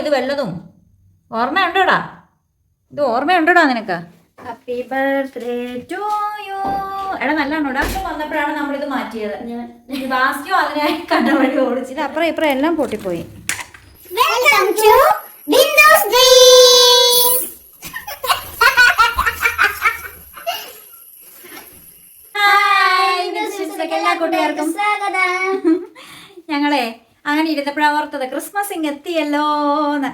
ഇത് വല്ലതും ഓർമ്മയുണ്ടോടാ? ഇത് ഓർമ്മയുണ്ടോടാ നിനക്ക്? ഹാപ്പി ബർത്ത്ഡേ ടു യു എടാ നല്ലോടാ വന്നപ്പോഴാണ് നമ്മളിത് മാറ്റിയത്. ബാസ്കോ അതിനായി കണ്ട വഴി ഓടിച്ചിട്ട്. അപ്പുറം ഇപ്പുറം എല്ലാം പൊട്ടിപ്പോയി. Welcome to Windows Dreams hi വിൻഡോസിലേക്ക് എല്ലാ കൂട്ടുകാർക്കും സ്വാഗതം. ഞങ്ങളെ അങ്ങനെ ഇരുന്നപ്പോഴാണ് ഓർത്തത്. ക്രിസ്മസ് ഇങ്ങ് എത്തിയല്ലോന്ന്.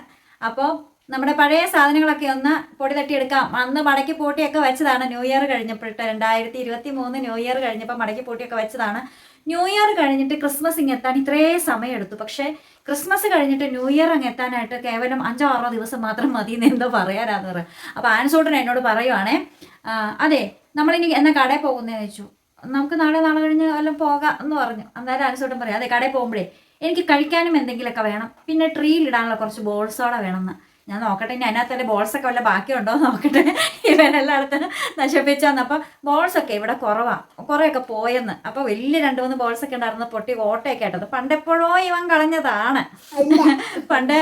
അപ്പോൾ നമ്മുടെ പഴയ സാധനങ്ങളൊക്കെ ഒന്ന് പൊടി തട്ടിയെടുക്കാം. അന്ന് മടക്കി പൂട്ടിയൊക്കെ വെച്ചതാണ്. ന്യൂ ഇയർ കഴിഞ്ഞപ്പോഴത്തെ രണ്ടായിരത്തി ഇരുപത്തി മൂന്ന് ന്യൂ ഇയർ കഴിഞ്ഞപ്പോൾ മടക്കി പൂട്ടിയൊക്കെ വെച്ചതാണ്. ന്യൂ ഇയർ കഴിഞ്ഞിട്ട് ക്രിസ്മസ് ഇങ്ങ് എത്താൻ സമയം എടുത്തു പക്ഷേ ക്രിസ്മസ് കഴിഞ്ഞിട്ട് ന്യൂ ഇയർ അങ്ങ് എത്താനായിട്ട് കേവലം അഞ്ചോ ആറോ ദിവസം മാത്രം മതി എന്ന് എന്തോ പറയാനാന്ന് പറയാം. അപ്പോൾ ആൻസോട്ടൻ എന്നോട് പറയുവാണേ അതെ നമ്മളിനി എന്നാ കടയിൽ പോകുന്നതെന്ന് ചോദിച്ചു. നമുക്ക് നാളെ നാളെ കഴിഞ്ഞ് വല്ലതും പോകാം എന്ന് പറഞ്ഞു. അന്നേരം ആൻസോട്ടൻ പറയാം അതെ കടയിൽ പോകുമ്പോഴേ എനിക്ക് കഴിക്കാനും എന്തെങ്കിലുമൊക്കെ വേണം. പിന്നെ ട്രീയിൽ ട്രീയിലിടാനുള്ള കുറച്ച് ബോൾസോടെ വേണമെന്ന്. ഞാൻ നോക്കട്ടെ ഇനി അതിനകത്ത് വല്ല ബോൾസൊക്കെ വല്ല ബാക്കിയുണ്ടോ നോക്കട്ടെ. ഇവനെല്ലായിടത്തും നശിപ്പിച്ചാന്ന് അപ്പോൾ ബോൾസൊക്കെ ഇവിടെ കുറവാണ് കുറേയൊക്കെ പോയെന്ന്. അപ്പോൾ വലിയ രണ്ട് മൂന്ന് ബോൾസൊക്കെ ഉണ്ടായിരുന്നു പൊട്ടി ഓട്ടയൊക്കെ ആയിട്ടത്. പണ്ടെപ്പോഴോ ഇവൻ കളഞ്ഞതാണ്. പണ്ട്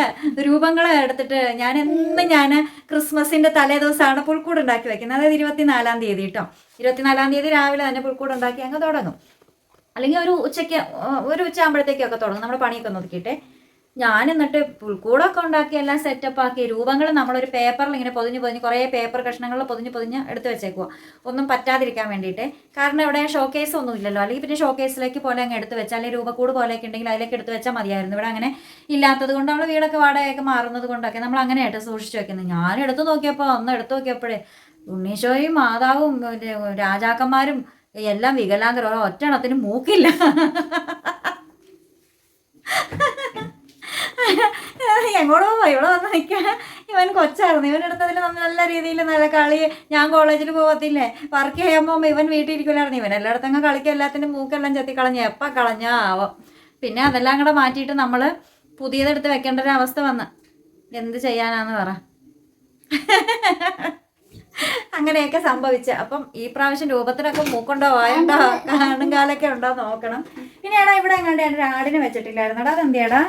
രൂപങ്ങളെ എടുത്തിട്ട് ഞാൻ എന്നും ഞാൻ ക്രിസ്മസിന്റെ തലേ ദിവസമാണ് പുൽക്കൂട് ഉണ്ടാക്കി വെക്കുന്നത്. അതായത് ഇരുപത്തിനാലാം തീയതി കേട്ടോ ഇരുപത്തിനാലാം തീയതി രാവിലെ തന്നെ പുൽക്കൂട് ഉണ്ടാക്കി അങ്ങ് തുടങ്ങും. അല്ലെങ്കിൽ ഒരു ഉച്ചയ്ക്ക് ഒരു ഉച്ച ആകുമ്പോഴത്തേക്കൊക്കെ തുടങ്ങും. നമ്മുടെ പണിയൊക്കെ നോക്കിയിട്ട് ഞാൻ എന്നിട്ട് പുൽക്കൂടൊക്കെ ഉണ്ടാക്കി എല്ലാം സെറ്റപ്പ് ആക്കി രൂപങ്ങൾ നമ്മളൊരു പേപ്പറിൽ ഇങ്ങനെ പൊതിഞ്ഞ് പൊതിഞ്ഞ് കുറേ പേപ്പർ കഷ്ണങ്ങളിൽ പൊതിഞ്ഞ് പൊതിഞ്ഞ് എടുത്ത് വെച്ചേക്കുക ഒന്നും പറ്റാതിരിക്കാൻ വേണ്ടിയിട്ട്. കാരണം ഇവിടെ ഷോക്കേസ് ഒന്നും ഇല്ലല്ലോ. അല്ലെങ്കിൽ പിന്നെ ഷോക്കേസിലേക്ക് പോലെ അങ്ങ് എടുത്ത് വെച്ചാൽ അല്ലെങ്കിൽ രൂപക്കൂട് പോലെയൊക്കെ ഉണ്ടെങ്കിൽ അതിലേക്ക് എടുത്ത് വെച്ചാൽ മതിയായിരുന്നു. ഇവിടെ അങ്ങനെ ഇല്ലാത്തത് കൊണ്ട് നമ്മൾ വീടൊക്കെ വാടകയൊക്കെ മാറുന്നത് കൊണ്ടൊക്കെ നമ്മൾ അങ്ങനെയായിട്ട് സൂക്ഷിച്ച് വെക്കുന്നത്. ഞാൻ എടുത്ത് നോക്കിയപ്പോൾ ഒന്ന് എടുത്ത് നോക്കിയപ്പോഴേ ഉണ്ണീശോയും മാതാവും രാജാക്കന്മാരും എല്ലാം വികലാംഗരും ഒറ്റണത്തിന് മൂക്കില്ല. എങ്ങോട്ടോ പോയി ഇവിടെ വന്ന് നിൽക്കാൻ ഇവൻ കൊച്ചായിരുന്നു. ഇവൻ എടുത്തതിൽ നല്ല രീതിയിൽ നല്ല കളി. ഞാൻ കോളേജിൽ പോകത്തില്ലേ? വർക്ക് ചെയ്യാൻ പോകുമ്പോൾ ഇവൻ വീട്ടിൽ ഇരിക്കില്ലായിരുന്നു ഇവൻ എല്ലായിടത്തും കളിക്കുക എല്ലാത്തിന്റെ മൂക്കെല്ലാം ചെത്തി കളഞ്ഞു എപ്പം കളഞ്ഞാ ആവാം പിന്നെ അതെല്ലാം കൂടെ മാറ്റിയിട്ട് നമ്മൾ പുതിയതെടുത്ത് വെക്കേണ്ട ഒരു അവസ്ഥ വന്ന്. എന്ത് ചെയ്യാനാന്ന് പറ. അങ്ങനെയൊക്കെ സംഭവിച്ച. അപ്പം ഈ പ്രാവശ്യം രൂപത്തിനൊക്കെ മൂക്കുണ്ടോ വായുണ്ടോ കാലൊക്കെ ഉണ്ടോ നോക്കണം. പിന്നെ എടാ ഇവിടെ എങ്ങാണ്ട് എന്റെ ആടിനെ വെച്ചിട്ടില്ലായിരുന്നു എടാ അതെന്തിയാടാ?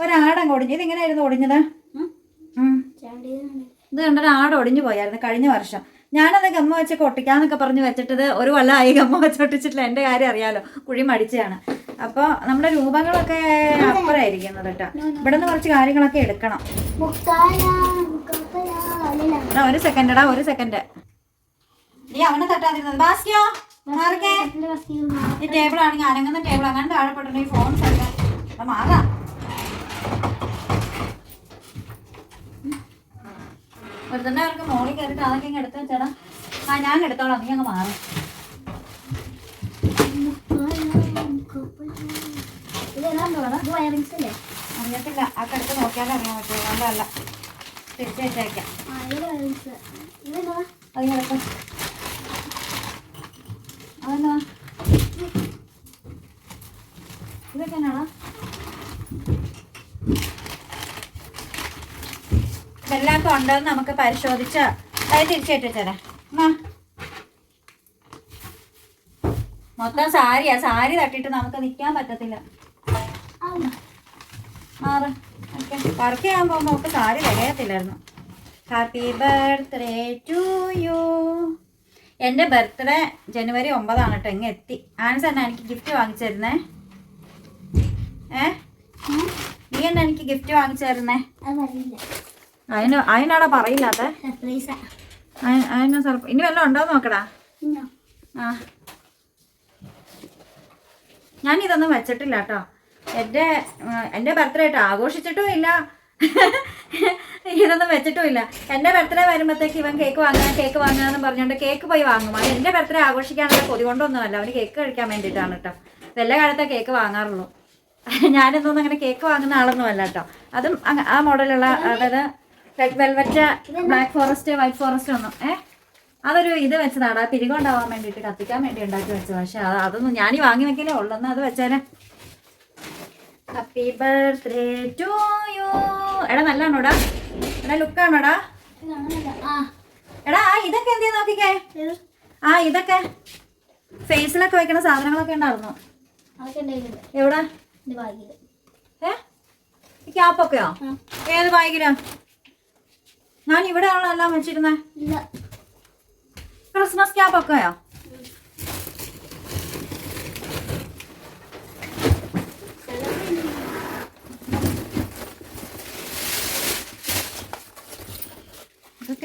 ഒരാടങ്ങ് ഒടിഞ്ഞു. ഇതിങ്ങനെയായിരുന്നു ഒടിഞ്ഞത്? ഉം. ഇത് കണ്ടൊരു ആട് ഒടിഞ്ഞു പോയായിരുന്നു കഴിഞ്ഞ വർഷം. ഞാനത് ഗമ്മ വെച്ച് ഒട്ടിക്കാന്നൊക്കെ പറഞ്ഞ് വെച്ചിട്ടത് ഒരു കൊല്ലമായി ഗമ്മ വെച്ച് ഒട്ടിച്ചിട്ടില്ല എന്റെ കാര്യം അറിയാലോ. കുഴി മടിച്ചാണ്. അപ്പോൾ നമ്മുടെ രൂപങ്ങളൊക്കെ അപ്പുറമായിരിക്കുന്നത് കേട്ടോ. ഇവിടെ നിന്ന് കുറച്ച് കാര്യങ്ങളൊക്കെ എടുക്കണം. അല്ല ഒരു സെക്കൻഡ് എടാ ഒരു സെക്കൻഡ് നീ അവനെ തട്ടാതിരുന്നത്. ബാസ്കിയോ മാറിക്കേ. ഈ ടേബിൾ ആണെങ്കിൽ അനങ്ങുന്ന ടേബിൾ അങ്ങനെ താഴെ പെട്ടിട്ടുണ്ടെങ്കിൽ ഫോൺ തരാം മാറാം. വെറുതെ അവർക്ക് മോളിൽ കയറിയിട്ട് അതൊക്കെ ഇങ്ങ് എടുത്ത് വെച്ചേടാ. ആ ഞാൻ എടുത്തോളാം. നീ അങ്ങ് മാറും. ഇതെല്ലാം വയറിങ്സ് അല്ലേ? അറിയത്തില്ല. ആ കിടക്ക് നോക്കിയാലേ അറിയാൻ പറ്റുള്ളൂ അതല്ല തിരിച്ചു ഉണ്ടോ എന്ന് അതെന്നാ ഇതൊക്കെ എന്നാടാ? ഇതെല്ലാം നമുക്ക് പരിശോധിച്ച അത് തിരിച്ചിട്ട് തരാം എന്നാ? മൊത്തം സാരിയാ. സാരി തട്ടിട്ട് നമുക്ക് നിൽക്കാൻ പറ്റത്തില്ല. മാറ്. വർക്ക് ചെയ്യാൻ പോകുമ്പോൾ നമുക്ക് സാരി തികയത്തില്ലായിരുന്നു. ഹാപ്പി ബർത്ത്ഡേ ടു യു എന്റെ ബർത്ത്ഡേ ജനുവരി ഒമ്പതാണ് കേട്ടോ ഇങ്ങ് എത്തി. ആൻസ് തന്നെ എനിക്ക് ഗിഫ്റ്റ് വാങ്ങിച്ചിരുന്നേ ഏ? നീ എന്നാ എനിക്ക് ഗിഫ്റ്റ് വാങ്ങിച്ചു തരുന്നേ? അത് പറയില്ല അതിന് അതിനാടാ പറയില്ലാത്ത സർപ്രൈസാ അതിന് സർപ്ര ഇനി വല്ലതും ഉണ്ടോ നോക്കടാ. ആ. ഞാൻ ഇതൊന്നും വെച്ചിട്ടില്ല കേട്ടോ എന്റെ എന്റെ ബർത്ത്ഡേ ആയിട്ട് ആഘോഷിച്ചിട്ടും ഇല്ല. ഇതൊന്നും വെച്ചിട്ടും ഇല്ല. എന്റെ ബർത്ത്ഡേ വരുമ്പോഴത്തേക്ക് ഇവൻ കേക്ക് വാങ്ങാൻ കേക്ക് വാങ്ങുക പറഞ്ഞുകൊണ്ട് കേക്ക് പോയി വാങ്ങും. അത് എന്റെ ബർത്ത്ഡേ ആഘോഷിക്കാനുള്ള കൊതി കൊണ്ടൊന്നുമല്ല അവന് കേക്ക് കഴിക്കാൻ വേണ്ടിയിട്ടാണ് കേട്ടോ വല്ല കാലത്തെ കേക്ക് വാങ്ങാറുള്ളൂ. ഞാനിതൊന്നും അങ്ങനെ കേക്ക് വാങ്ങുന്ന ആളൊന്നുമല്ല കേട്ടോ അതും ആ മോഡലുള്ള അതായത് red velvet black forest white forest ഒന്നും ഏഹ് അതൊരു ഇത് വെച്ചതാണ്. ആ പിരികൊണ്ടാവാൻ വേണ്ടിയിട്ട് കത്തിക്കാൻ വേണ്ടി ഉണ്ടാക്കി വെച്ചത്. പക്ഷെ അതൊന്നും ഞാനീ വാങ്ങി വെക്കലേ ഉള്ളെന്ന് അത് വെച്ചേരെ ഹാപ്പി ബർത്ത്ഡേ ടു യു എടാ നല്ലാണോടാ എടാ ലുക്കാണോടാ എടാ ഇതൊക്കെ എന്ത് നോക്കിക്കേ? ആ ഇതൊക്കെ. ഫേസിലൊക്കെ വെക്കണ സാധനങ്ങളൊക്കെ ഉണ്ടായിരുന്നു? എവിടെ? ഏ? ക്യാപ്പൊക്കെയോ. ഏത് ബാഗിലാ? ഞാൻ ഇവിടെ ആണല്ലോ എല്ലാം വെച്ചിരുന്നേ ക്രിസ്മസ് ക്യാപ്പൊക്കെയോ?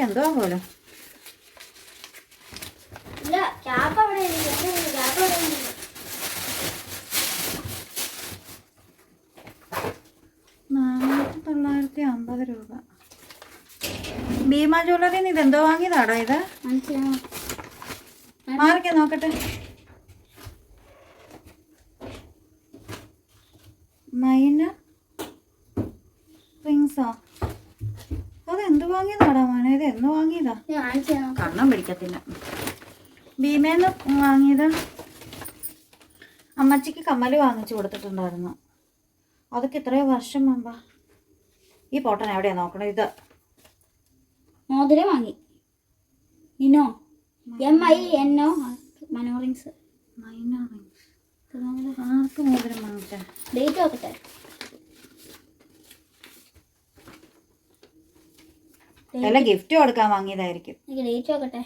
എന്തോ പോലും. നാനൂറ്റി തൊള്ളായിരത്തി അമ്പത് രൂപ. ഭീമ ജ്വല്ലറിന്ന് ഇത് എന്തോ വാങ്ങിയതാടാ ഇത്? മാറിക്കാൻ നോക്കട്ടെ മൈന റിങ്സോ അത് എന്ത് വാങ്ങിയതാടാ മോനെ ഇത് എന്ന് വാങ്ങിയതാ. കണ്ണം പിടിക്കത്തില്ല. ഭീമേന്ന് വാങ്ങിയത് അമ്മച്ചിക്ക് കമ്മൽ വാങ്ങിച്ചു കൊടുത്തിട്ടുണ്ടായിരുന്നു. അതൊക്കെ ഇത്രയോ വർഷം മുമ്പാ. ഈ പോട്ടൻ എവിടെയാ നോക്കണത് ഇത്. മോതിരം വാങ്ങി. ഇനോ എം ഐ എൻ ഒ മനോറിങ്സ് മൈനോറിങ്സ് ആർക്ക് മോതിരം വാങ്ങിച്ചേ? ഡേറ്റ് നോക്കട്ടെ. വല്ല ഗിഫ്റ്റ് കൊടുക്കാൻ വാങ്ങിയതായിരിക്കും. ഡേറ്റ് നോക്കട്ടെ?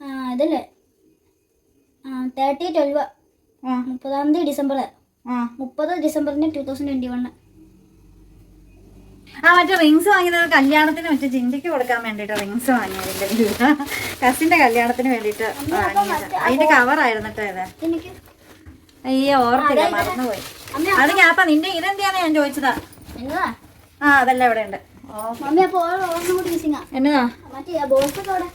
ആ അതല്ലേ? തേർട്ടി ട്വൽവ് ആ. മുപ്പതാം തീയതി ഡിസംബർ ആ. മുപ്പത് ഡിസംബറിന് ടൂ തൗസൻഡ് ട്വന്റി വണ്ണ് ആ മറ്റേ റിങ്സ് വാങ്ങിയത്. കല്യാണത്തിന് മറ്റേ ജിന്തിക്ക് കൊടുക്കാൻ വേണ്ടിട്ട് റിങ്സ് വാങ്ങിയതിന്റെ കസിന്റെ കല്യാണത്തിന് വേണ്ടിട്ട് വാങ്ങിയത്. അതിന്റെ കവറായിരുന്നു കേട്ടോ ഇത്. അയ്യോ ഓർത്തില്ല മറന്നുപോയി. അത് ഞാൻ അപ്പൊ നിന്റെ ഇതെന്തിയാന്ന് ഞാൻ ചോദിച്ചതാ? ആ അതെല്ലാം ഇവിടെ ഉണ്ട്. മമ്മി കൂടി എന്നതാ? മറ്റേ അവിടെ.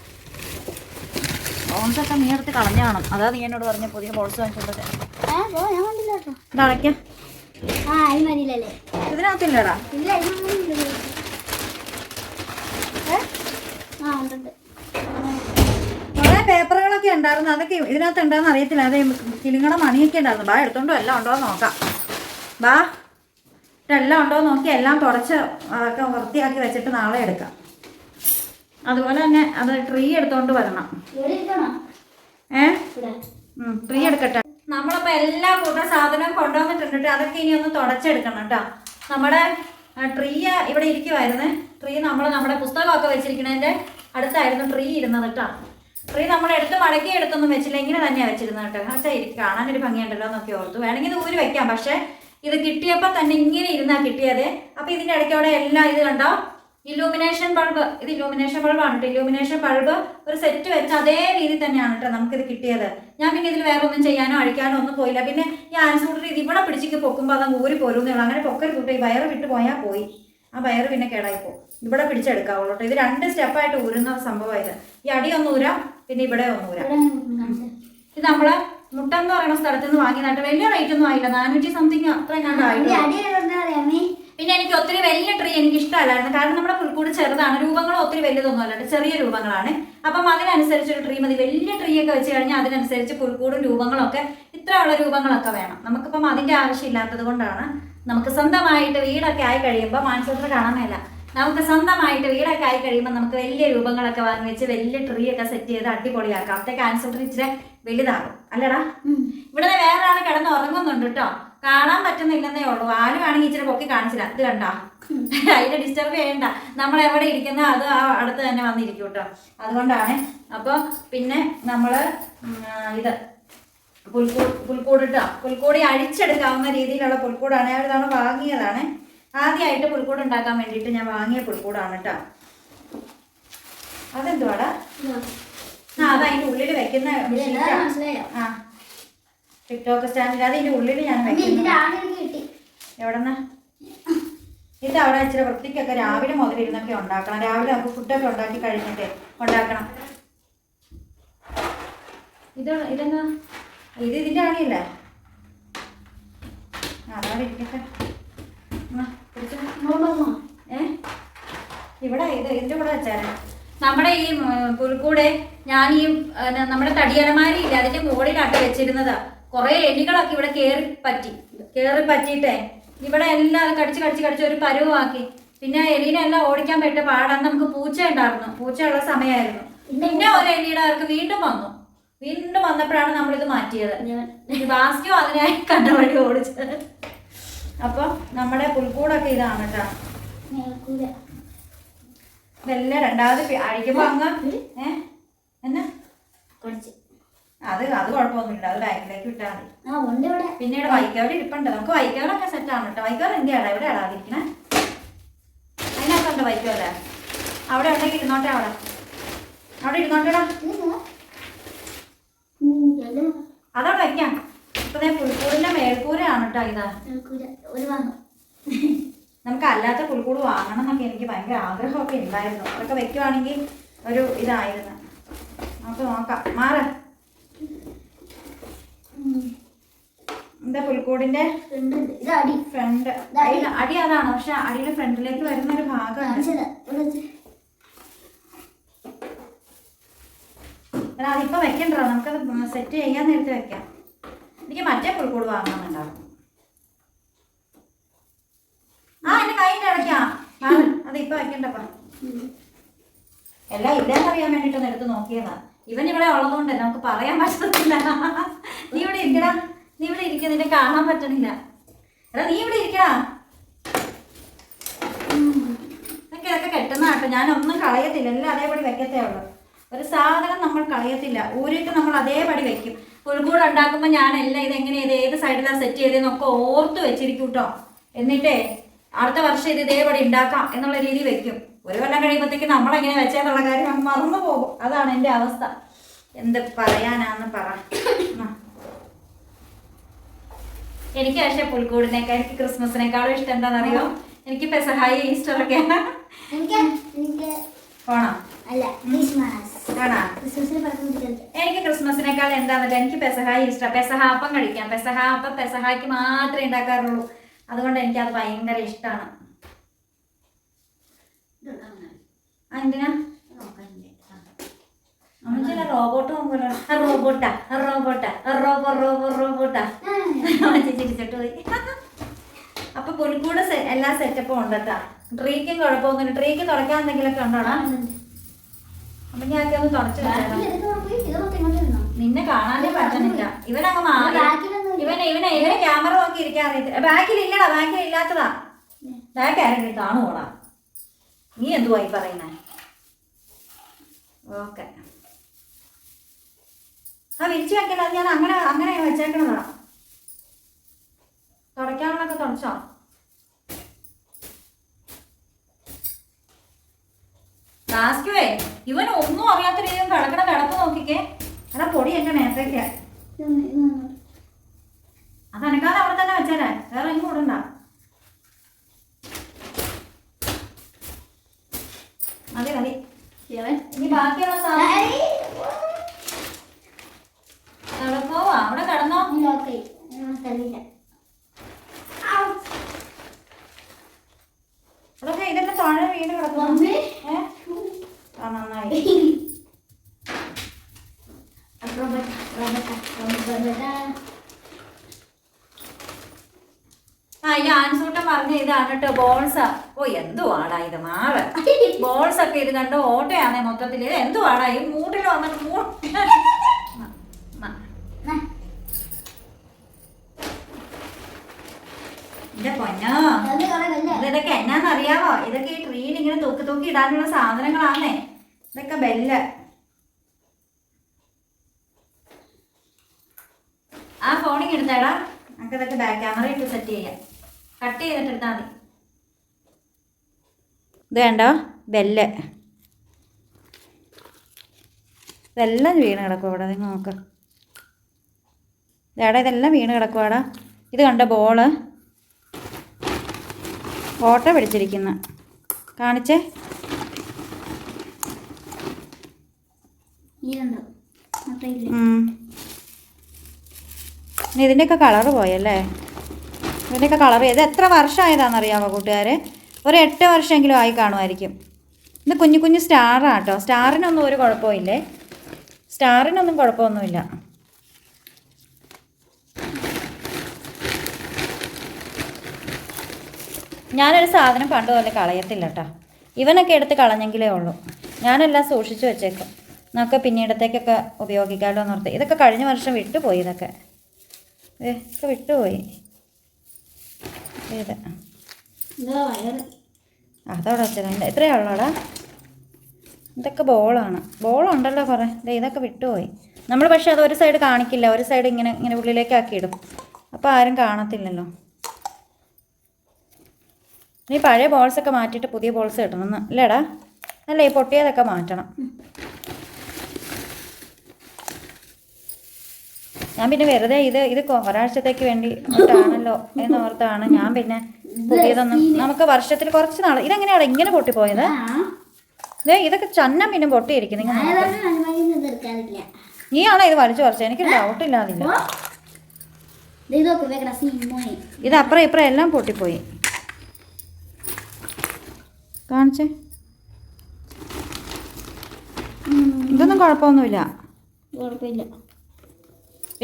ബോൺസൊക്കെ നീ എടുത്ത് കളഞ്ഞു കാണും. അതാ നീ എന്നോട് പറഞ്ഞ പുതിയ ബോൾസ് വാങ്ങിച്ചോണ്ടത് ഇതിനകത്തില്ലടാ. കുറെ പേപ്പറുകളൊക്കെ ഉണ്ടായിരുന്നു. അതൊക്കെ ഇതിനകത്ത് ഉണ്ടാകുന്ന അറിയത്തില്ല. അത് കിളിങ്ങളുടെ മണിയൊക്കെ ഉണ്ടായിരുന്നു. ബാ എടുത്തോണ്ടോ എല്ലാം ഉണ്ടോ നോക്കാം. ബാ. എല്ലാം ഉണ്ടോ എന്ന് നോക്കി എല്ലാം തുടച്ച് അതൊക്കെ വൃത്തിയാക്കി വെച്ചിട്ട് നാളെ എടുക്കാം. അതുപോലെ തന്നെ അത് ട്രീ എടുത്തോണ്ട് വരണം. ഏ? ട്രീ എടുക്കട്ടെ. നമ്മളിപ്പോൾ എല്ലാ കൂട്ട സാധനവും കൊണ്ടുവന്നിട്ടുണ്ട് അതൊക്കെ ഇനി ഒന്ന് തുടച്ചെടുക്കണം കേട്ടോ. നമ്മുടെ ട്രീ ഇവിടെ ഇരിക്കുമായിരുന്നു ട്രീ നമ്മൾ നമ്മുടെ പുസ്തകമൊക്കെ വെച്ചിരിക്കുന്നതിന്റെ അടുത്തായിരുന്നു ട്രീ ഇരുന്നത് കേട്ടോ. ട്രീ നമ്മൾ എടുത്ത് മടക്കി എടുത്തൊന്നും വെച്ചില്ല. ഇങ്ങനെ തന്നെയാണ് വെച്ചിരുന്നത് കേട്ടോ. പക്ഷേ ഇരിക്കും. കാണാനൊരു ഭംഗിയുണ്ടല്ലോ എന്നൊക്കെ ഓർത്തു. വേണമെങ്കിൽ ഇത് ഊരി വെക്കാം. പക്ഷേ ഇത് കിട്ടിയപ്പോൾ തന്നെ ഇങ്ങനെ ഇരുന്നാ കിട്ടിയത്. അപ്പൊ ഇതിന്റെ ഇടയ്ക്ക് അവിടെ എല്ലാം ഇത് കണ്ടോ? ഇലൂമിനേഷൻ ബൾബ് ഇത് ഇലൂമിനേഷൻ ബൾബാണ് കേട്ടോ ഇലൂമിനേഷൻ ബൾബ് ഒരു സെറ്റ് വെച്ച അതേ രീതി തന്നെയാണ് കേട്ടോ നമുക്കിത് കിട്ടിയത്. ഞാൻ പിന്നെ ഇതിൽ വേറെ ഒന്നും ചെയ്യാനോ അഴിക്കാനോ ഒന്നും പോയില്ല. പിന്നെ ഈ ആൻസൂട്ടർ ഇത് ഇവിടെ പിടിച്ചിട്ട് പൊക്കുമ്പോൾ അതങ്ങ് ഊരി പോരുന്നേ ഉള്ളൂ അങ്ങനെ പൊക്കരുത് കൂട്ടോ ഈ വയറ് വിട്ട് പോയാൽ പോയി. ആ വയറ് പിന്നെ കേടായി പോകും ഇവിടെ പിടിച്ചെടുക്കാവുള്ളൂ കേട്ടോ ഇത് രണ്ട് സ്റ്റെപ്പായിട്ട് ഊരുന്ന സംഭവമായത് ഈ അടി ഒന്ന് ഊരാം പിന്നെ ഇവിടെ ഒന്ന് ഊരാം. ഇത് നമ്മൾ മുട്ട എന്ന് പറയുന്ന സ്ഥലത്ത് നിന്ന് വാങ്ങി നട്ട് വലിയ റേറ്റ് ഒന്നും ആയില്ല. നാനൂറ്റി സംതിങ് അത്ര പിന്നെ എനിക്ക് ഒത്തിരി വലിയ ട്രീ എനിക്ക് ഇഷ്ടമല്ലായിരുന്നു. കാരണം നമ്മുടെ പുൽക്കൂട് ചെറുതാണ്. രൂപങ്ങളും ഒത്തിരി വലിയതൊന്നും അല്ലാണ്ട് ചെറിയ രൂപങ്ങളാണ്. അപ്പം അതിനനുസരിച്ച് ഒരു ട്രീ മതി. വലിയ ട്രീ ഒക്കെ വെച്ച് കഴിഞ്ഞാൽ അതിനനുസരിച്ച് പുൽക്കൂടും രൂപങ്ങളൊക്കെ ഇത്രയുള്ള രൂപങ്ങളൊക്കെ വേണം. നമുക്കിപ്പം അതിന്റെ ആവശ്യമില്ലാത്തത് കൊണ്ടാണ് നമുക്ക് സ്വന്തമായിട്ട് വീടൊക്കെ ആയി കഴിയുമ്പോൾ മാനസൂത്രം കാണാനല്ല നമുക്ക് സ്വന്തമായിട്ട് വീടൊക്കെ ആയി കഴിയുമ്പോൾ നമുക്ക് വലിയ രൂപങ്ങളൊക്കെ വാങ്ങി വെച്ച് വലിയ ട്രീ ഒക്കെ സെറ്റ് ചെയ്ത് അടിപൊളിയാക്കാം. അത്തേക്ക് ആൻസർ ഇച്ചിരി വലുതാകും. അല്ലടാ. ഇവിടെ നിന്ന് വേറെ ആൾ കിടന്ന് ഉറങ്ങുന്നുണ്ട് കേട്ടോ കാണാൻ പറ്റുന്നില്ലെന്നേ ഉള്ളൂ. ആരും ആണെങ്കിൽ ഇച്ചിരി പൊക്കി കാണിച്ചില്ല. ഇത് കണ്ട? അതിനെ ഡിസ്റ്റർബ് ചെയ്യണ്ട. നമ്മൾ എവിടെ ഇരിക്കുന്ന അത് ആ അടുത്ത് തന്നെ വന്നിരിക്കും കേട്ടോ അതുകൊണ്ടാണ്. അപ്പോൾ പിന്നെ നമ്മൾ ഇത് പുൽക്കൂ പുൽക്കൂട് ഇട്ടോ പുൽക്കൂടി അഴിച്ചെടുക്കാവുന്ന രീതിയിലുള്ള പുൽക്കൂടാണ്. ഞാൻ ഒരു തവണ വാങ്ങിയതാണ്. ആദ്യമായിട്ട് പുൽക്കൂട് ഉണ്ടാക്കാൻ വേണ്ടിയിട്ട് ഞാൻ വാങ്ങിയ പുൽക്കൂടാണ് കേട്ടോ അതെന്തുവാടാ? ആ അത് അതിന്റെ ഉള്ളിൽ വെക്കുന്ന ഷീറ്റാ. മനസ്സിലായോ? ആ. ടിക്ടോക്ക് സ്റ്റാൻഡിൽ അത് ഇതിന്റെ ഉള്ളിൽ ഞാൻ എവിടെന്നാ? ഇത് അവിടെ ഇച്ചിരി വൃത്തിക്കൊക്കെ രാവിലെ മുതൽ ഇരുന്നൊക്കെ ഉണ്ടാക്കണം. രാവിലെ നമുക്ക് ഫുഡൊക്കെ ഉണ്ടാക്കി കഴിഞ്ഞിട്ട് ഉണ്ടാക്കണം. ഇത് ഇതെന്നാ ഇത് ഇതിന്റെ ആണിയല്ലേ? അതവിടെ ഇരിക്കട്ടെ. എന്നാ, പിടിച്ചോ. ഏ? ഇവിടെ ഇത് ഇതിന്റെ കൂടെ വെച്ചാൽ നമ്മുടെ ഈ പുൽക്കൂടെ ഞാൻ ഈ നമ്മുടെ തടിയലമാരി ഇല്ല അതിന്റെ മുകളിലാട്ട് വെച്ചിരുന്നതാ. കുറെ എലികളൊക്കെ ഇവിടെ കേറി പറ്റി. കേറി പറ്റിയിട്ടേ. ഇവിടെ എല്ലാം കടിച്ച് കടിച്ച് കടിച്ച് ഒരു പരുവാക്കി പിന്നെ എലീനെ എല്ലാം ഓടിക്കാൻ പറ്റ പാടാൻ നമുക്ക് പൂച്ച ഉണ്ടായിരുന്നു. പൂച്ചയുള്ള സമയമായിരുന്നു പിന്നെ ഒരു എലിയുടെ അവർക്ക് വീണ്ടും വന്നു. വീണ്ടും വന്നപ്പോഴാണ് നമ്മളിത് മാറ്റിയത്. ബാസ്കോ അതിനായി കണ്ട വഴി ഓടിച്ചത്. അപ്പൊ നമ്മുടെ പുൽക്കൂടൊക്കെ ഇതാണ് കേട്ടോ. ഇതെല്ലാം രണ്ടാമത് അഴിക്കുമ്പോ അങ്ങ് ഏ? എന്നാ? അത് അത് കുഴപ്പമൊന്നുമില്ല. അത് ബാക്കിലേക്ക് വിട്ടാൽ മതി. ഉണ്ട് പിന്നീട് വൈക്കോട് ഇരിപ്പുണ്ട്. നമുക്ക് വൈക്കവറൊക്കെ സെറ്റ് ആണ് കേട്ടോ വൈക്കോൽ എന്തിയാടാ ഇവിടെ ആടാതിരിക്കണേ അതിനകത്തുണ്ട് വൈക്കോല അവിടെ ഉണ്ടെങ്കിൽ ഇരുന്നോട്ടെ അവിടെ? അവിടെ ഇരുന്നോട്ടെടാ. അതവിടെ വയ്ക്കാം ഇപ്പൊ പുൽക്കൂടിന്റെ മേൽക്കൂരയാണ് കേട്ടോ ഇതാ. ഒരു ഭാഗം. നമുക്ക് അല്ലാത്ത പുൽക്കൂട് വാങ്ങണം എന്നൊക്കെ എനിക്ക് ഭയങ്കര ആഗ്രഹമൊക്കെ ഉണ്ടായിരുന്നു. അതൊക്കെ വെക്കുവാണെങ്കിൽ ഒരു ഇതായിരുന്നു. നമുക്ക് നോക്കാം. മാറ. എന്താ പുൽക്കൂടിന്റെ? ഫ്രണ്ട്. അടി. ഫ്രണ്ട്. അടി. അതാണ്. പക്ഷെ അടിയുടെ ഫ്രണ്ടിലേക്ക് വരുന്ന ഒരു ഭാഗമാണ്. അതിപ്പോ വെക്കണ്ടോ നമുക്കത് സെറ്റ് ചെയ്യാൻ നേരത്തെ വെക്കാം. എനിക്ക് മറ്റേ പുൽക്കൂട് വാങ്ങണമെന്നുണ്ടാവും കൈന്റെ ഇടയ്ക്കാ അത് ഇപ്പൊ വെക്കണ്ടപ്പാ. എല്ലാം ഇല്ലെന്ന് അറിയാൻ വേണ്ടിട്ടൊന്ന് എടുത്ത് നോക്കിയതാ. ഇവൻ ഇവിടെ ഉള്ളതുകൊണ്ട് നമുക്ക് പറയാൻ പറ്റത്തില്ല. നീ ഇവിടെ ഇരിക്കടാ. നീ ഇവിടെ ഇരിക്കുക നിന്നെ കാണാൻ പറ്റണില്ല. എടാ നീ ഇവിടെ ഇരിക്കടാ. ഇതൊക്കെ ഇതൊക്കെ കെട്ടുന്ന ഒന്നും ഞാനൊന്നും കളയത്തില്ല. എല്ലാം അതേപടി വെക്കത്തേ ഉള്ളൂ. ഒരു സാധനം നമ്മൾ കളയത്തില്ല. ഊരിട്ട് നമ്മൾ അതേപടി വെക്കും. പുൽക്കൂട് ഉണ്ടാക്കുമ്പോൾ ഞാൻ എല്ലാം ഇത് ഏത് സൈഡിലാണ് സെറ്റ് ചെയ്തതെന്നൊക്കെ ഓർത്ത് വെച്ചിരിക്കും കേട്ടോ എന്നിട്ടേ അടുത്ത വർഷം ഇത് ഇതേപടി ഉണ്ടാക്കാം എന്നുള്ള രീതി വെക്കും. ഒരു കൊല്ലം കഴിയുമ്പോഴത്തേക്ക് നമ്മളെങ്ങനെ വെച്ചേന്നുള്ള കാര്യം മറന്നു പോകും. അതാണ് എന്റെ അവസ്ഥ. എന്ത് പറയാനാന്ന് പറ. എനിക്ക് പക്ഷെ പുൽക്കൂടിനേക്കാൾ എനിക്ക് ക്രിസ്മസിനേക്കാളും ഇഷ്ടം എന്താണെന്നറിയോ? എനിക്ക് പെസഹായി ഈസ്റ്റർ ഒക്കെ എനിക്ക് ക്രിസ്മസിനേക്കാൾ എന്താണെന്നില്ല എനിക്ക് പെസഹായി ഈസ്റ്റർ പെസഹ അപ്പം കഴിക്കാം. പെസഹ അപ്പം പെസഹായ്ക്ക് മാത്രമേ ഉണ്ടാക്കാറുള്ളൂ. അതുകൊണ്ട് എനിക്ക് അത് ഭയങ്കര ഇഷ്ടമാണ് എന്തിനാ? റോബോട്ട് റോബോട്ടാ റോബോട്ടാ റോബോ റോബോ റോബോട്ടാ ചിരിച്ചിട്ട് പോയി. അപ്പൊ പുൽക്കൂട് എല്ലാ സെറ്റപ്പും ഉണ്ട് കേട്ടാ. ട്രീക്കും കുഴപ്പമൊന്നുമില്ല ട്രീക്ക് തുടക്കാൻ എന്തെങ്കിലുമൊക്കെ ഉണ്ടോടാ അപ്പൊ ഞാൻ ഒന്ന് തുടച്ചു നിന്നെ കാണാനേ പറ്റുന്നില്ല ഇവനങ്ങ് മാറി. ഇവൻ ഇവനെ ഇവനെ ക്യാമറ നോക്കി ഇരിക്കാൻ അറിയത്തില്ല. ബാക്കിൽ ഇല്ലടാ ബാക്കിൽ ഇല്ലാത്തതാ ബാക്ക് ആരെങ്കിലും കാണുവോടാ. നീ എന്തുവായി പറയുന്നേ? ഓക്കെ. ആ വിരിച്ചു വെക്കണ്ട. അത് ഞാൻ അങ്ങനെ അങ്ങനെ വെച്ചേക്കണതാ. തുടയ്ക്കാനുള്ളൊക്കെ തുടച്ചോ. ലാസ്റ്റുവേ ഇവൻ ഒന്നും അറിയാത്ത രീതിയിൽ കിടക്കണ കിടപ്പ് നോക്കിക്കേ. എടാ പൊടി എന്റെ നേരത്തേക്ക്? അത് അനക്കാതെ അവിടെ തന്നെ വെച്ചേരാ. വേറെ എങ്ങും മതി മതി ഇനി ബാക്കിയുള്ള സാധനം കിടക്കോ അവിടെ കിടന്നോ അതൊക്കെ ഇതെല്ലാം താഴെ വീട് കിടക്കുന്നു മമ്മി. ഏ ആ നന്നായി ആ ഈ ആൻസൂട്ടൻ പറഞ്ഞ ഇതാണ് കേട്ടോ ബോൾസാ ഓ എന്തുവാടാ ഇത് മാറ് ബോൾസ് ഒക്കെ ഇത് കണ്ട് ഓട്ടയാണേ മൊത്തത്തിൽ. ഇത് എന്തുവാടാ? ഈ മൂട്ടിൽ വന്നിട്ട് മൂട്ട ഇതൊക്കെ എന്നാന്ന് എന്റെ പൊന്നോ. ഇത് ഇതൊക്കെ ഈ ട്രീൻ ഇങ്ങനെ തൂക്കി തൂക്കി ഇടാനുള്ള സാധനങ്ങളാണേ ഇതൊക്കെ ബെല്ല്. ആ ഫോണിങ് എടുത്തേടാ. നമുക്ക് ഇതൊക്കെ ബാക്ക് ക്യാമറ ഇട്ട് സെറ്റ് ചെയ്യാം. കട്ട് ചെയ്തിട്ട് എടുത്താൽ മതി. ഇത് കണ്ടോ ബെല്ല്. ഇതെല്ലാം വീണ് കിടക്കും അവിടെ നിങ്ങൾ നോക്ക്. ഇതാടാ ഇതെല്ലാം വീണ് കിടക്കുവാടാ. ഇത് കണ്ട ബോൾ. ഓട്ട പിടിച്ചിരിക്കുന്ന. കാണിച്ചേ. ഇതിന്റെയൊക്കെ കളറ് പോയല്ലേ? ഇതിന്റെയൊക്കെ കളർ ഇത് എത്ര വർഷമായതാണെന്നറിയാമോ കൂട്ടുകാർ ഒരു എട്ട് വർഷമെങ്കിലും ആയി കാണുമായിരിക്കും. ഇത് കുഞ്ഞു കുഞ്ഞു സ്റ്റാറാണ് കേട്ടോ സ്റ്റാറിനൊന്നും ഒരു കുഴപ്പമില്ലേ? സ്റ്റാറിനൊന്നും കുഴപ്പമൊന്നുമില്ല. ഞാനൊരു സാധനം പണ്ട് പോലെ കളയത്തില്ല കേട്ടോ ഇവനൊക്കെ എടുത്ത് കളഞ്ഞെങ്കിലേ ഉള്ളൂ. ഞാനെല്ലാം സൂക്ഷിച്ചു വെച്ചേക്കും. നമുക്ക് പിന്നീടത്തേക്കൊക്കെ ഉപയോഗിക്കാമല്ലോ എന്നോർത്ത് ഇതൊക്കെ കഴിഞ്ഞ വർഷം വിട്ടുപോയി ഇതൊക്കെ. ഏ, ഒക്കെ വിട്ടുപോയി. ഇത് അതവിടെ വെച്ചിട്ടുണ്ട് എത്രയാ ഉള്ളടാ. ഇതൊക്കെ ബോളാണ്. ബോളുണ്ടല്ലോ കുറേ. ഇതൊക്കെ വിട്ടുപോയി. നമ്മൾ പക്ഷേ അത് ഒരു സൈഡ് കാണിക്കില്ല. ഒരു സൈഡ് ഇങ്ങനെ ഇങ്ങനെ ഉള്ളിലേക്കാക്കി ഇടും അപ്പോൾ ആരും കാണത്തില്ലല്ലോ. ഇനി പഴയ ബോൾസൊക്കെ മാറ്റിയിട്ട് പുതിയ ബോൾസ് ഇടണം അല്ലേടാ അല്ല ഈ പൊട്ടിയതൊക്കെ മാറ്റണം. ഞാൻ പിന്നെ വെറുതെ ഇത് ഇത് ഒരാഴ്ചത്തേക്ക് വേണ്ടി ആണല്ലോ എന്നോർത്താണ് ഞാൻ പിന്നെ പുതിയതൊന്നും നമുക്ക് വർഷത്തിൽ കുറച്ച് നാൾ ഇതെങ്ങനെയാണ് ഇങ്ങനെ പൊട്ടിപ്പോയത്? ഇതൊക്കെ ചന്നം പിന്നെ പൊട്ടിയിരിക്കും നിങ്ങൾ. ഞാനതാണ് നീയാണോ ഇത് വലിച്ചു കുറച്ചത് എനിക്ക് ഡൗട്ട് ഇല്ലാതില്ല ഇത് അപ്പുറം ഇപ്പുറം എല്ലാം പൊട്ടിപ്പോയി. കാണിച്ചേ? ഇതൊന്നും കുഴപ്പമൊന്നുമില്ല. കുഴപ്പമില്ല.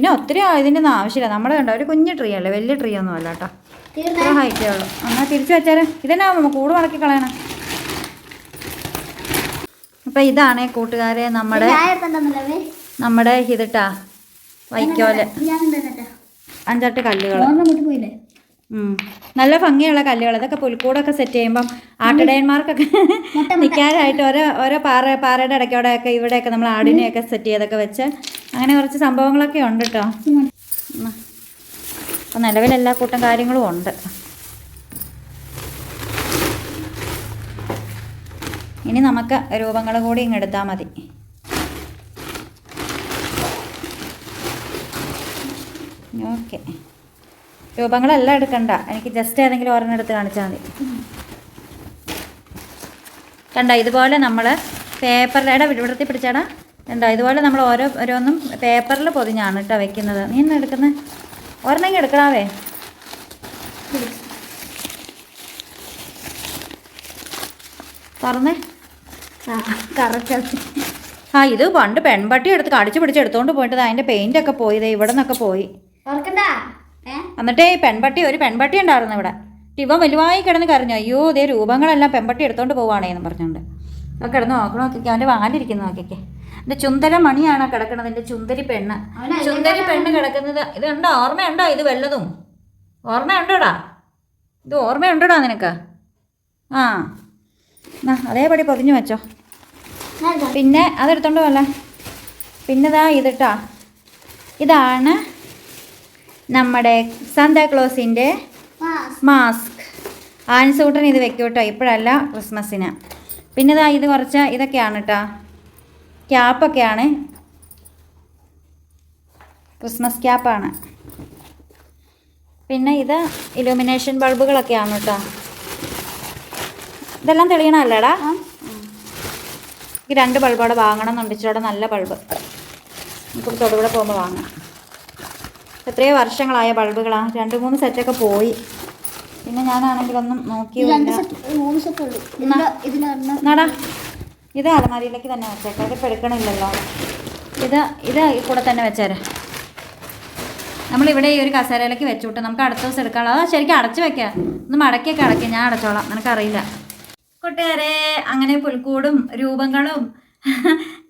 പിന്നെ ഒത്തിരി ഇതിന്റെ ഒന്നും ആവശ്യമില്ല. നമ്മുടെ കണ്ടോ ഒരു കുഞ്ഞു ട്രീ അല്ലേ? വലിയ ട്രീ ഒന്നും അല്ല കേട്ടോ. ഇത്ര ഹൈറ്റേ ഉള്ളൂ. എന്നാൽ തിരിച്ചു വെച്ചാൽ ഇതെന്നാ കൂട് മടക്കി കളയണം. അപ്പം ഇതാണേ കൂട്ടുകാരെ നമ്മുടെ നമ്മുടെ ഇതിട്ടാ വൈക്കോൽ. അഞ്ചെട്ട് കല്ലുകൾ പോയില്ലേ. നല്ല ഭംഗിയുള്ള കല്ലുകൾ. അതൊക്കെ പുൽക്കൂടൊക്കെ സെറ്റ് ചെയ്യുമ്പം ആട്ടിടയന്മാർക്കൊക്കെ നിൽക്കാനായിട്ട് ഓരോ ഓരോ പാറ പാറയുടെ ഇടയ്ക്കോടെയൊക്കെ ഇവിടെയൊക്കെ നമ്മൾ ആടിനെയൊക്കെ സെറ്റ് ചെയ്തൊക്കെ വെച്ച് അങ്ങനെ കുറച്ച് സംഭവങ്ങളൊക്കെ ഉണ്ട് കേട്ടോ അപ്പം നിലവിൽ എല്ലാ കൂട്ടം കാര്യങ്ങളും ഉണ്ട്. ഇനി നമുക്ക് രൂപങ്ങൾ കൂടി ഇങ്ങ് എടുത്താൽ മതി. ഓക്കെ. രൂപങ്ങളെല്ലാം എടുക്കണ്ട. എനിക്ക് ജസ്റ്റ് ഏതെങ്കിലും ഒരെണ്ണം എടുത്ത് കാണിച്ചാൽ മതി. കണ്ട ഇതുപോലെ നമ്മൾ പേപ്പറിലേടെ വിടുത്തി പിടിച്ചാടാ. കണ്ടോ ഇതുപോലെ നമ്മൾ ഓരോ ഓരോന്നും പേപ്പറിൽ പൊതിഞ്ഞാണ് കേട്ടോ വെക്കുന്നത്. നീ എന്നാ എടുക്കുന്നത് ഒരെണ്ണം എടുക്കണാവേ. തുറന്നേ. ആ ഇത് പണ്ട് പെൺപട്ടി എടുത്ത് കടിച്ചു പിടിച്ച് എടുത്തോണ്ട് പോയിട്ട് പെയിന്റ് ഒക്കെ പോയി ഇവിടെ നിന്നൊക്കെ പോയി. എന്നിട്ട് ഈ പെൺപട്ടി ഒരു പെൺപട്ടി ഉണ്ടായിരുന്നു ഇവിടെ. ഇവ വലുവായി കിടന്ന് കരഞ്ഞു. അയ്യോ ഇതേ രൂപങ്ങളെല്ലാം പെൺപട്ടി എടുത്തോണ്ട് പോവാണേന്ന് പറഞ്ഞുകൊണ്ട് അവ കിടന്ന് നോക്കണം നോക്കിക്കേ അവന്റെ വാലിരിക്കുന്നു നോക്കിക്കെ എന്റെ ചുന്തര മണിയാണ് കിടക്കുന്നത് എന്റെ ചുന്തരി പെണ്ണ്. ചുന്തരി പെണ്ണ് കിടക്കുന്നത്. ഇത് ഉണ്ടോ ഓർമ്മയുണ്ടോ ഇത് വെള്ളതും? ഓർമ്മയുണ്ടോടാ? ഇത് ഓർമ്മയുണ്ടോടാ നിനക്ക്? ആ. എന്നാ അതേപടി പൊതിഞ്ഞു വെച്ചോ. പിന്നെ അതെടുത്തോണ്ട് പോലെ പിന്നെ ഇതാ ഇതിട്ടാ. ഇതാണ് നമ്മുടെ സാന്താക്ലോസിന്റെ മാസ്ക് ആൻസൂട്ടൻ ഇത് വെക്കും കേട്ടോ ഇപ്പോഴല്ല ക്രിസ്മസിന്. പിന്നെ ഇതാ ഇത് കുറച്ച് ഇതൊക്കെയാണ് കേട്ടോ ക്യാപ്പൊക്കെയാണ്. ക്രിസ്മസ് ക്യാപ്പാണ്. പിന്നെ ഇത് ഇലുമിനേഷൻ ബൾബുകളൊക്കെയാണ് കേട്ടോ ഇതെല്ലാം തെളിയണമല്ലേടാ? എനിക്ക് രണ്ട് ബൾബോടെ വാങ്ങണം എന്നുണ്ട് ഇച്ചിരി നല്ല ബൾബ്. നമുക്ക് തൊടുകൂടെ പോകുമ്പോൾ വാങ്ങാം. എത്രയോ വർഷങ്ങളായ ബൾബുകളാണ് രണ്ട് മൂന്ന് സെറ്റൊക്കെ പോയി. പിന്നെ ഞാനാണെങ്കിൽ ഒന്നും നോക്കിയില്ല. നടാ. ഇത് അലമാരിയിലേക്ക് തന്നെ വെച്ചേക്കാം. ഇതിപ്പോൾ എടുക്കണില്ലല്ലോ ഇത് ഇത് കൂടെ തന്നെ വെച്ചേരെ. നമ്മളിവിടെ ഈ ഒരു കസേരയിലേക്ക് വെച്ചുവിട്ട് നമുക്ക് അടുത്ത ദിവസം എടുക്കാനുള്ളത്. അതാ ശരിക്കും അടച്ചു വെക്കാം. ഒന്ന് മടക്കിയൊക്കെ അടയ്ക്കാം ഞാൻ അടച്ചോളാം. നിനക്കറിയില്ല. കൂട്ടുകാരെ അങ്ങനെ പുൽക്കൂടും രൂപങ്ങളും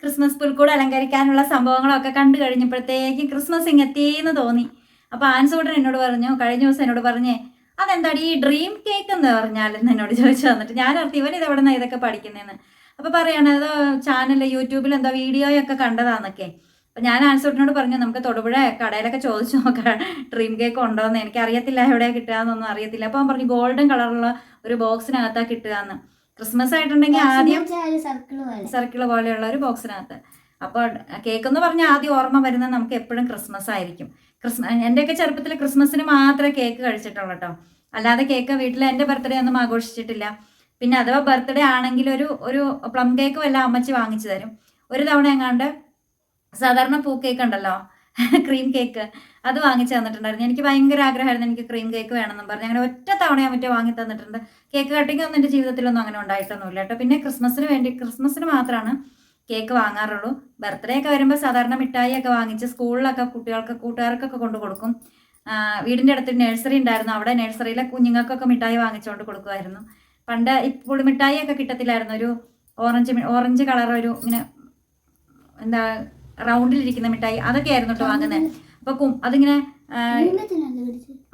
ക്രിസ്മസ് പുൽക്കൂട് അലങ്കരിക്കാനുള്ള സംഭവങ്ങളൊക്കെ കണ്ടു കഴിഞ്ഞപ്പോഴത്തേക്കും ക്രിസ്മസ് ഇങ്ങ് എത്തിയെന്ന് തോന്നി. അപ്പോൾ ആൻസൂട്ടൻ എന്നോട് പറഞ്ഞു കഴിഞ്ഞ ദിവസം എന്നോട് പറഞ്ഞേ അതെന്താടി ഈ ഡ്രീം കേക്ക് എന്ന് പറഞ്ഞാൽ? എന്ന് എന്നോട് ചോദിച്ചു വന്നിട്ട്. ഞാൻ അർത്ഥം ഇവൻ ഇത് എവിടെ നിന്നാണ് ഇതൊക്കെ പഠിക്കുന്നതെന്ന് അപ്പോൾ പറയാണ് അതോ ചാനൽ യൂട്യൂബിൽ എന്താ വീഡിയോയൊക്കെ കണ്ടതാന്നൊക്കെ. അപ്പം ഞാൻ ആൻസൂട്ടിനോട് പറഞ്ഞു നമുക്ക് തൊടുപുഴ കടയിലൊക്കെ ചോദിച്ചു നോക്കാം ഡ്രീം കേക്ക് ഉണ്ടോയെന്ന് എനിക്ക് അറിയത്തില്ല എവിടെയാണ് കിട്ടുകയെന്നൊന്നും അറിയത്തില്ല. അപ്പോൾ അവൻ പറഞ്ഞു ഗോൾഡൻ കളറുള്ള ഒരു ബോക്സിനകത്താണ് കിട്ടുകയെന്ന് ക്രിസ്മസ് ആയിട്ടുണ്ടെങ്കിൽ ആദ്യം സർക്കിൾ പോലെ. സർക്കിൾ പോലെയുള്ള ഒരു ബോക്സിനകത്ത് അപ്പോൾ കേക്ക് എന്ന് പറഞ്ഞാൽ ആദ്യം ഓർമ്മ വരുന്നത് നമുക്ക് എപ്പോഴും ക്രിസ്മസ് ആയിരിക്കും. ക്രിസ്മസ് എന്റെയൊക്കെ ചെറുപ്പത്തിൽ ക്രിസ്മസിന് മാത്രമേ കേക്ക് കഴിച്ചിട്ടുള്ളൂ കേട്ടോ അല്ലാതെ കേക്ക് വീട്ടിൽ എന്റെ ബർത്ത്ഡേ ഒന്നും ആഘോഷിച്ചിട്ടില്ല. പിന്നെ അഥവാ ബർത്ത്ഡേ ആണെങ്കിൽ ഒരു ഒരു പ്ലം കേക്ക് വല്ല അമ്മച്ചി വാങ്ങിച്ചു തരും. ഒരു തവണ എങ്ങാണ്ട് സാധാരണ പൂ കേക്ക് ഉണ്ടല്ലോ. ക്രീം കേക്ക് അത് വാങ്ങിച്ചു തന്നിട്ടുണ്ടായിരുന്നു. എനിക്ക് ഭയങ്കര ആഗ്രഹമായിരുന്നു എനിക്ക് ക്രീം കേക്ക് വേണമെന്നും പറഞ്ഞു. അങ്ങനെ ഒറ്റ തവണ ഞാൻ മറ്റേ വാങ്ങി തന്നിട്ടുണ്ട്. കേക്ക് കട്ടിങ് ഒന്നും എന്റെ ജീവിതത്തിലൊന്നും അങ്ങനെ ഉണ്ടായിട്ടൊന്നുമില്ല കേട്ടോ. പിന്നെ ക്രിസ്മസിന് വേണ്ടി ക്രിസ്മസിന് മാത്രമാണ് കേക്ക് വാങ്ങാറുള്ളൂ. ബർത്ത്ഡേ ഒക്കെ വരുമ്പോൾ സാധാരണ മിഠായി ഒക്കെ വാങ്ങിച്ച് സ്കൂളിലൊക്കെ കുട്ടികൾക്ക് കൂട്ടുകാർക്കൊക്കെ കൊണ്ടു കൊടുക്കും. വീടിന്റെ അടുത്ത് നഴ്സറി ഉണ്ടായിരുന്നു. അവിടെ നഴ്സറിയിലെ കുഞ്ഞുങ്ങൾക്കൊക്കെ മിഠായി വാങ്ങിച്ചുകൊണ്ട് കൊടുക്കുമായിരുന്നു. പണ്ട് ഇപ്പോൾ മിഠായി ഒക്കെ കിട്ടത്തില്ലായിരുന്നു. ഒരു ഓറഞ്ച് ഓറഞ്ച് കളർ ഒരു ഇങ്ങനെ എന്താ റൗണ്ടിലിരിക്കുന്ന മിഠായി അതൊക്കെ ആയിരുന്നു കേട്ടോ വാങ്ങുന്നത് അപ്പോൾ അതിങ്ങനെ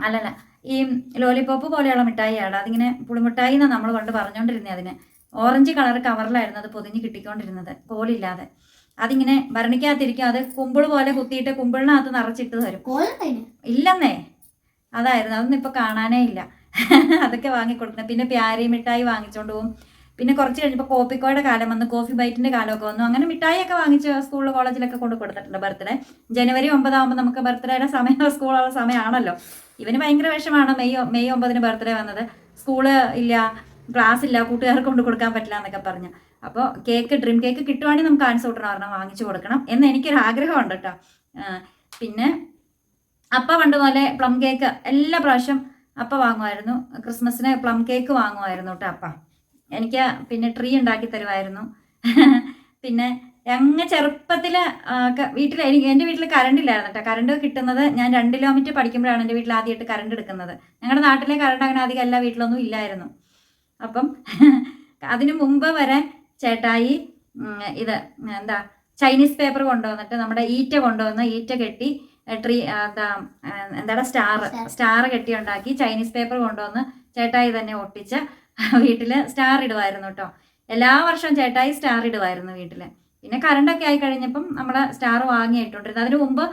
അല്ലല്ല. ഈ ലോലിപോപ്പ് പോലെയുള്ള മിഠായിയാണ് അതിങ്ങനെ പുളിമിഠായി എന്നാണ് നമ്മൾ പണ്ട് പറഞ്ഞുകൊണ്ടിരുന്നത് അതിന്. ഓറഞ്ച് കളർ കവറിലായിരുന്നു അത് പൊതിഞ്ഞ് കിട്ടിക്കൊണ്ടിരുന്നത്. കോലില്ലാതെ. അതിങ്ങനെ ഭരണിക്കകത്തിരിക്കും. അത് കുമ്പിൾ പോലെ കുത്തിയിട്ട് കുമ്പിളിനകത്ത് നിറച്ചിട്ട് തരും. ഇല്ലെന്നേ. അതായിരുന്നു. അതൊന്നും ഇപ്പൊ കാണാനേ ഇല്ല. അതൊക്കെ വാങ്ങിക്കൊടുക്കണം. പിന്നെ പ്യാരി മിഠായി വാങ്ങിച്ചോണ്ട് പോകും പിന്നെ കുറച്ച് കഴിഞ്ഞപ്പോൾ കോപ്പിക്കോയുടെ കാലം വന്നു കോഫി ബൈറ്റിന്റെ കാലമൊക്കെ വന്നു. അങ്ങനെ മിഠായിയൊക്കെ വാങ്ങിച്ച് സ്കൂളിൽ കോളേജിലൊക്കെ കൊണ്ട് കൊടുത്തിട്ടുണ്ട് ബർത്ത്ഡേ. ജനുവരി ഒമ്പതാകുമ്പോൾ നമുക്ക് ബർത്ത്ഡേയുടെ സമയം സ്കൂളുള്ള സമയമാണല്ലോ. ഇവന് ഭയങ്കര വിഷമാണ് മെയ് മെയ് ഒമ്പതിന് ബർത്ത്ഡേ വന്നത്. സ്കൂൾ ഇല്ല ക്ലാസ് ഇല്ല കൂട്ടുകാർക്ക് കൊണ്ട് കൊടുക്കാൻ പറ്റില്ല എന്നൊക്കെ പറഞ്ഞു. അപ്പോൾ കേക്ക് ഡ്രീം കേക്ക് കിട്ടുവാണെങ്കിൽ നമുക്ക് ആൻസ് കൂട്ടണം ഒരെണ്ണം വാങ്ങിച്ചു കൊടുക്കണം എന്ന് എനിക്കൊരു ആഗ്രഹമുണ്ട് കേട്ടോ. പിന്നെ അപ്പ പണ്ട് പോലെ പ്ലം കേക്ക് എല്ലാ പ്രാവശ്യം അപ്പ വാങ്ങുമായിരുന്നു. ക്രിസ്മസിന് പ്ലം കേക്ക് വാങ്ങുമായിരുന്നു കേട്ടോ അപ്പ. എനിക്ക് പിന്നെ ട്രീ ഉണ്ടാക്കി തരുമായിരുന്നു പിന്നെ അങ്ങ് ചെറുപ്പത്തിൽ വീട്ടിൽ എനിക്ക് എന്റെ വീട്ടിൽ കറണ്ട് ഇല്ലായിരുന്നു കേട്ടോ കറണ്ട് കിട്ടുന്നത് ഞാൻ രണ്ട് കിലോമീറ്റർ പഠിക്കുമ്പോഴാണ് എന്റെ വീട്ടിൽ ആദ്യമായിട്ട് കറണ്ട് എടുക്കുന്നത്. ഞങ്ങളുടെ നാട്ടിലെ കറണ്ട് അങ്ങനെ അധികം എല്ലാ വീട്ടിലൊന്നും ഇല്ലായിരുന്നു. അപ്പം അതിനു മുമ്പ് വരെ ചേട്ടായി ഇത് എന്താ ചൈനീസ് പേപ്പർ കൊണ്ടുവന്നിട്ട് നമ്മുടെ ഈറ്റ കൊണ്ടുവന്ന് ഈറ്റ കെട്ടി ട്രീ എന്താ എന്താ സ്റ്റാർ സ്റ്റാർ കെട്ടി ഉണ്ടാക്കി ചൈനീസ് പേപ്പർ കൊണ്ടുവന്ന് ചേട്ടായി തന്നെ ഒട്ടിച്ച് വീട്ടിൽ സ്റ്റാർ ഇടുമായിരുന്നു കേട്ടോ എല്ലാ വർഷവും ചേട്ടായി സ്റ്റാർ ഇടുമായിരുന്നു വീട്ടിൽ പിന്നെ കറണ്ടൊക്കെ ആയി കഴിഞ്ഞപ്പം നമ്മളെ സ്റ്റാർ വാങ്ങി ഇട്ടുകൊണ്ടിരുന്നത് അതിന് മുമ്പ്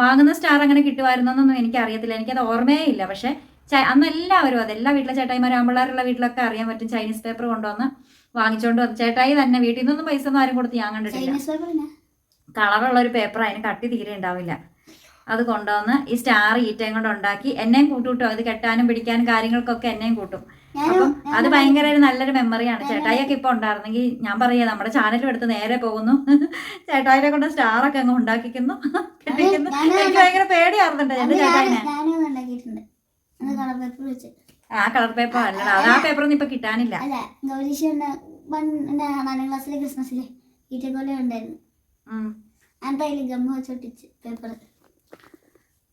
വാങ്ങുന്ന സ്റ്റാർ അങ്ങനെ കിട്ടുമായിരുന്നൊന്നും എനിക്ക് അറിയത്തില്ല എനിക്കത് ഓർമ്മയേ ഇല്ല. പക്ഷേ അന്ന് എല്ലാവരും അത് എല്ലാ വീട്ടിലെ ചേട്ടായിമാർ ആമ്പിള്ളേരുള്ള വീട്ടിലൊക്കെ അറിയാൻ പറ്റും ചൈനീസ് പേപ്പർ കൊണ്ടുവന്ന് വാങ്ങിച്ചുകൊണ്ട് വന്നു. ചേട്ടായി തന്നെ വീട്ടിൽ നിന്നൊന്നും പൈസ ഒന്നും ആരും കൊടുത്ത് ഞാൻ കണ്ടിട്ടില്ല. കളറുള്ള ഒരു പേപ്പർ അതിന് കട്ടി തീരെ ഉണ്ടാവില്ല. അത് കൊണ്ടുവന്ന് ഈ സ്റ്റാർ ഈറ്റയും കൊണ്ട് ഉണ്ടാക്കി. എന്നെയും കൂട്ടും അത് കെട്ടാനും പിടിക്കാനും കാര്യങ്ങൾക്കൊക്കെ എന്നെയും കൂട്ടും. അപ്പം അത് ഭയങ്കര ഒരു നല്ലൊരു മെമ്മറിയാണ് ചേട്ടായിയൊക്കെ ഇപ്പൊ ഉണ്ടായിരുന്നെങ്കിൽ ഞാൻ പറയാ നമ്മുടെ ചാനലും എടുത്ത് നേരെ പോകുന്നു. ചേട്ടായിനെ കൊണ്ട് സ്റ്റാർ ഒക്കെ അങ്ങ് ഉണ്ടാക്കിക്കുന്നു. കെട്ടിക്കുന്നു എനിക്ക് ഭയങ്കര പേടിയായിരുന്നുണ്ട് എന്റെ ചേട്ടായിനെ. ആ കളർ പേപ്പർ അല്ലടാ. അത് ആ പേപ്പറൊന്നും ഇപ്പൊ കിട്ടാനില്ല. നാലാം ക്ലാസ്സിലെ ക്രിസ്മസിലെ ഈറ്റക്കോല ഉണ്ടായിരുന്നു. അതിൽ ഗമ്മ വെച്ചൊട്ടിച്ച് പേപ്പർ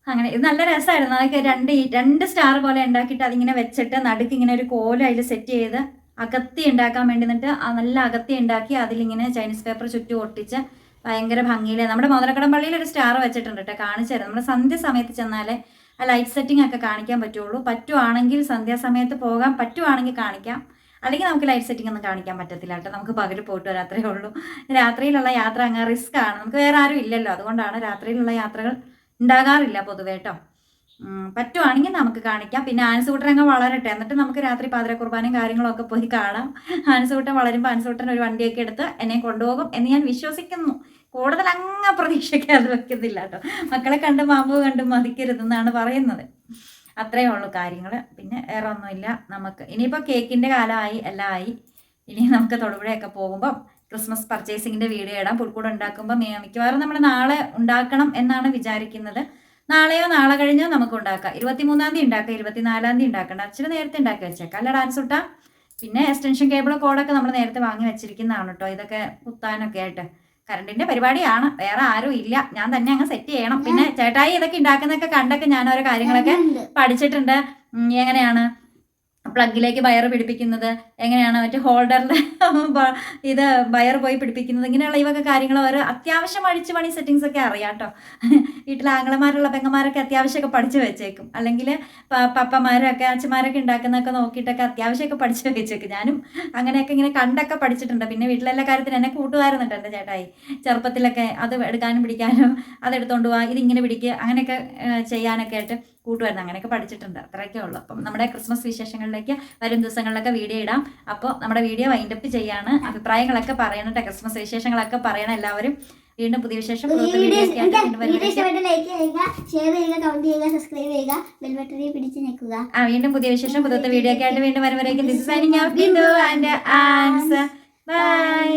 അങ്ങനെ ഇത് നല്ല രസമായിരുന്നു അതൊക്കെ രണ്ട് രണ്ട് സ്റ്റാർ പോലെ ഉണ്ടാക്കിയിട്ട് അതിങ്ങനെ വെച്ചിട്ട് നടുക്ക് ഇങ്ങനെ ഒരു കോല അതിൽ സെറ്റ് ചെയ്ത് അകത്തി ഉണ്ടാക്കാൻ വേണ്ടി നിന്നിട്ട് നല്ല അകത്തി ഉണ്ടാക്കി അതിലിങ്ങനെ ചൈനീസ് പേപ്പർ ചുറ്റും ഒട്ടിച്ച് ഭയങ്കര ഭംഗിയിൽ നമ്മുടെ മുതലക്കടം പള്ളിയിൽ ഒരു സ്റ്റാർ വെച്ചിട്ടുണ്ട് കേട്ടോ കാണിച്ചു തരാം നമ്മുടെ സന്ധ്യ സമയത്ത് ചെന്നാലേ ആ ലൈറ്റ് സെറ്റിംഗ് ഒക്കെ കാണിക്കാൻ പറ്റുള്ളൂ. പറ്റുവാണെങ്കിൽ സന്ധ്യാസമയത്ത് പോകാൻ പറ്റുവാണെങ്കിൽ കാണിക്കാം. അല്ലെങ്കിൽ നമുക്ക് ലൈറ്റ് സെറ്റിംഗ് ഒന്നും കാണിക്കാൻ പറ്റത്തില്ല കേട്ടോ. നമുക്ക് പകൽ പോയിട്ട് വരാത്രേ ഉള്ളൂ. രാത്രിയിലുള്ള യാത്ര അങ്ങ് റിസ്ക് ആണ്. നമുക്ക് വേറെ ആരും ഇല്ലല്ലോ. അതുകൊണ്ടാണ് രാത്രിയിലുള്ള യാത്രകൾ ഉണ്ടാകാറില്ല പൊതുവേ കേട്ടോ പറ്റുവാണെങ്കിൽ നമുക്ക് കാണിക്കാം. പിന്നെ ആൻസൂട്ടൻ അങ്ങ് വളരട്ടെ. എന്നിട്ട് നമുക്ക് രാത്രി പാതിര കുർബാനയും കാര്യങ്ങളൊക്കെ പോയി കാണാം. ആൻസൂട്ടൻ വളരുമ്പോൾ ആൻസൂട്ടൻ ഒരു വണ്ടിയൊക്കെ എടുത്ത് എന്നെ കൊണ്ടുപോകും എന്ന് ഞാൻ വിശ്വസിക്കുന്നു. കൂടുതൽ അങ്ങ് പ്രതീക്ഷിക്കാതെ വെക്കുന്നില്ല കേട്ടോ മക്കളെ കണ്ട് മാമ്പു കണ്ട് മതിക്കരുതെന്നാണ് പറയുന്നത്. അത്രയേ ഉള്ളൂ കാര്യങ്ങൾ. പിന്നെ വേറെ ഒന്നുമില്ല നമുക്ക് ഇനിയിപ്പോൾ കേക്കിന്റെ കാലമായി എല്ലാം ആയി. ഇനി നമുക്ക് തൊടുപുഴയൊക്കെ പോകുമ്പോൾ ക്രിസ്മസ് പർച്ചേസിങ്ങിന്റെ വീഡിയോ ഇടാം. പുൽക്കൂട് ഉണ്ടാക്കുമ്പോൾ മിക്കവാറും നമ്മൾ നാളെ ഉണ്ടാക്കണം എന്നാണ് വിചാരിക്കുന്നത്. നാളെയോ നാളെ കഴിഞ്ഞോ നമുക്ക് ഉണ്ടാക്കാം. ഇരുപത്തിമൂന്നാം തീയതി ഉണ്ടാക്കാം ഇരുപത്തിനാലാം തീയതി ഉണ്ടാക്കണം. അച്ഛന് നേരത്തെ ഉണ്ടാക്കി വെച്ചേക്കാം. അല്ല ഡാൻസ് ഇട്ടാ പിന്നെ എക്സ്റ്റൻഷൻ കേബിൾ കോഡൊക്കെ നമ്മൾ നേരത്തെ വാങ്ങി വെച്ചിരിക്കുന്നതാണ് കേട്ടോ. ഇതൊക്കെ കുത്താനൊക്കെ ആയിട്ട്. കറണ്ടിന്റെ പരിപാടിയാണ്. വേറെ ആരും ഇല്ല. ഞാൻ തന്നെ അങ്ങ് സെറ്റ് ചെയ്യണം. പിന്നെ ചേട്ടായി ഇതൊക്കെ ഉണ്ടാക്കുന്നൊക്കെ കണ്ടൊക്കെ ഞാൻ ഓരോ കാര്യങ്ങളൊക്കെ പഠിച്ചിട്ടുണ്ട്. എങ്ങനെയാണ്? പ്ലഗിലേക്ക് വയർ പിടിപ്പിക്കുന്നത് എങ്ങനെയാണ് മറ്റേ ഹോൾഡറിൽ ഇത് വയർ പോയി പിടിപ്പിക്കുന്നത് ഇങ്ങനെയുള്ള ഇവൊക്കെ കാര്യങ്ങൾ അവർ അത്യാവശ്യം അഴിച്ചു പണി സെറ്റിങ്സ് ഒക്കെ അറിയാം കേട്ടോ വീട്ടിലെ ആംഗ്ലമാരുള്ള പെങ്ങന്മാരൊക്കെ അത്യാവശ്യമൊക്കെ പഠിച്ചു വെച്ചേക്കും. അല്ലെങ്കിൽ പപ്പമാരൊക്കെ അച്ഛന്മാരൊക്കെ ഉണ്ടാക്കുന്നതൊക്കെ നോക്കിയിട്ടൊക്കെ അത്യാവശ്യമൊക്കെ പഠിച്ചു വെച്ചേക്കും. ഞാനും അങ്ങനെയൊക്കെ ഇങ്ങനെ കണ്ടൊക്കെ പഠിച്ചിട്ടുണ്ട്. പിന്നെ വീട്ടിലെല്ലാ കാര്യത്തിനും എന്നെ കൂട്ടുകാരുന്നുണ്ട് എന്റെ ചേട്ടായി. ചെറുപ്പത്തിലൊക്കെ അത് എടുക്കാനും പിടിക്കാനും അതെടുത്തോണ്ട് പോവാ ഇതിങ്ങനെ പിടിക്കുക അങ്ങനെയൊക്കെ ചെയ്യാനൊക്കെ ആയിട്ട് കൂട്ടുമായിരുന്നു അങ്ങനെയൊക്കെ പഠിച്ചിട്ടുണ്ട്. അത്രയൊക്കെ ഉള്ളൂ. അപ്പം നമ്മുടെ ക്രിസ്മസ് വിശേഷങ്ങളിലേക്ക് വരും ദിവസങ്ങളിലൊക്കെ വീഡിയോ ഇടാം. അപ്പോൾ നമ്മുടെ വീഡിയോ വൈൻഡപ്പ് ചെയ്യാണ്. അഭിപ്രായങ്ങളൊക്കെ പറയണം. ക്രിസ്മസ് വിശേഷങ്ങളൊക്കെ പറയണം എല്ലാവരും. വീണ്ടും പുതിയ വിശേഷം ആ വീണ്ടും പുതിയ വിശേഷം പുതിയ വീഡിയോ ഒക്കെ ആയിട്ട് വീണ്ടും വരുമ്പോഴേക്കും this signing off Bindu and Ansar bye